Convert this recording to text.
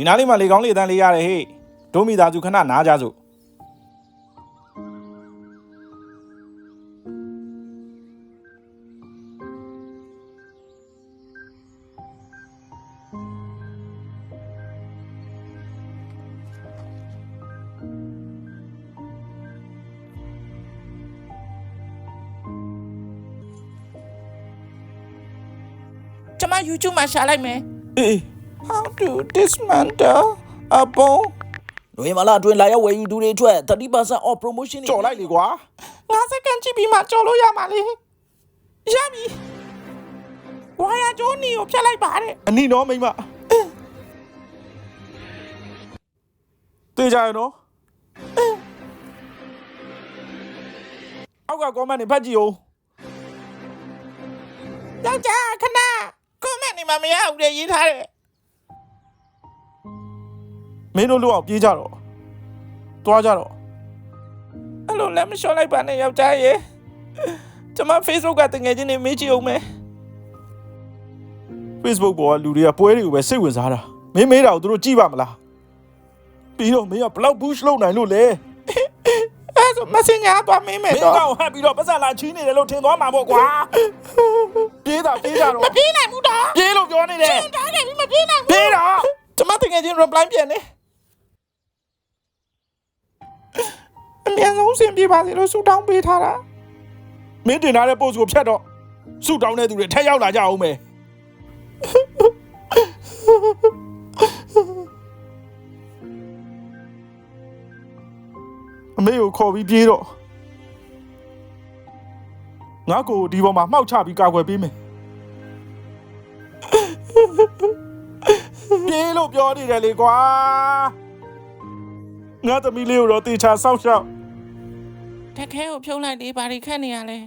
ဒီနားလေးမှာလေကောင်းလေတန်းလေးရတယ်ဟေ့ဒိုမီသားစုခဏနားကြစို့ကျမ YouTube မှာရှာလိုက်မယ်အေး How to dismantle a bomb နိုဝင်ဘာလအတွင်းလာရောက်ဝယ်ယူသူတွေအတွက်30% off promotion ကြော်လိုက်လေကွာ9စက္ကန့်ကြည့်ပြီးမှကြော်လို့ရမှာလေရပြီဝါယာဂျိုးနီကိုဖြတ်လိုက်ပါတဲ့အနီနော်မိမတေးကြရနော်အောက်ကကောမန့်နေဖတ်ကြည့်ဦးယောက်ျားခဏ comment နေမှာမရဘူးတဲ့ရေးထားတယ် မင်းတို့လို့အောင်ပြေးကြတော့သွားကြတော့အဲ့လိုလည်းမလျှော့လိုက်ပါနဲ့ယောက်ျားရေကျမ Facebook ကတငယ်ချင်းတွေမေးကြည့်အောင်မယ် Facebook ပေါ်ကလူတွေကပွဲတွေကိုပဲစိတ်ဝင်စားတာမင်းမေးတာကိုသူတို့ကြည့်ပါမလားပြီးတော့မင်းကဘလောက် push လုပ်နိုင်လို့လဲအဲ့ဆို Messenger သွားမေးမယ်မင်းတော့ကောင်ဟပ်ပြီးတော့ပတ်စံလာချီးနေတယ်လို့ထင်သွားမှာပေါ့ကွာပြေးတာပြေးကြတော့မပြေးနိုင်ဘူးတော့ပြေးလို့ပြောနေတယ်တားတယ်ပြီးမပြေးနိုင်ဘူးပြေးတာကျမတကယ်ချင်း reply ပြန်နေ အမြန်ဆုံးဆင်ပြေပါစေလို့ဆုတောင်းပေးထားတာမင်းတင်ထားတဲ့ post ကိုဖြတ်တော့စုတောင်းတဲ့သူတွေထက်ရောက်လာကြအောင်မယ်အမေကိုခေါ်ပြီးပြေးတော့ငါကိုဒီပေါ်မှာမှောက်ချပြီးကာကွယ်ပေးမယ်ပြေးလို့ပြောနေတယ်လေကွာငါသမီးလေးကိုတော့တေချာစောင့်ရှောက်တက် ခဲကိုဖြုံးလိုက်လေဘာတွေခတ်နေရလဲ